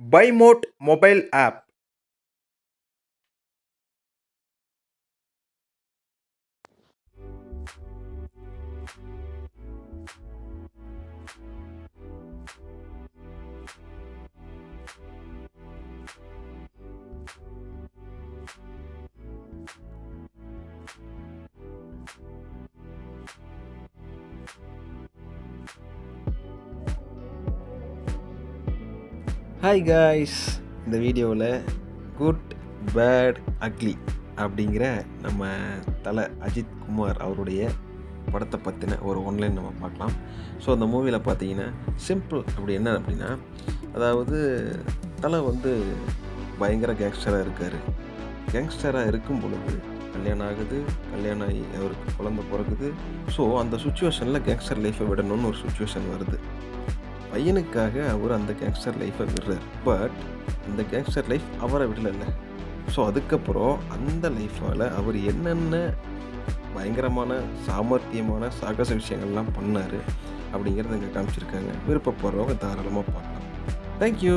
buy mode mobile app hi guys இந்த வீடியோவில் good bad ugly அப்படிங்கிற நம்ம தலை அஜித் குமார் அவருடைய படத்தை பற்றின ஒரு ஒன்லைன் நம்ம பார்க்கலாம். ஸோ அந்த மூவியில் பார்த்தீங்கன்னா சிம்பிள் அப்படி என்ன அப்படின்னா அதாவது தலை வந்து பயங்கர கேங்ஸ்டராக இருக்கார். கேங்ஸ்டராக இருக்கும் பொழுது கல்யாணம் ஆகுது கல்யாணம் ஆகி அவருக்கு குழந்த பிறகுது ஸோ அந்த சுச்சுவேஷனில் கேங்ஸ்டர் லைஃப்பை விடணும்னு ஒரு சுச்சுவேஷன் வருது. பையனுக்காக அவர் அந்த கேங்ஸ்டர் லைஃப்பை விடுறார். பட் அந்த கேங்ஸ்டர் லைஃப் அவரை விடலை ஸோ அதுக்கப்புறம் அந்த லைஃப்பால் அவர் என்னென்ன பயங்கரமான சாமர்த்தியமான சாகச விஷயங்கள்லாம் பண்ணார் அப்படிங்கிறத இங்கே காமிச்சிருக்காங்க. விருப்பப்படுறவங்க தாராளமாக பார்க்கலாம். தேங்க்யூ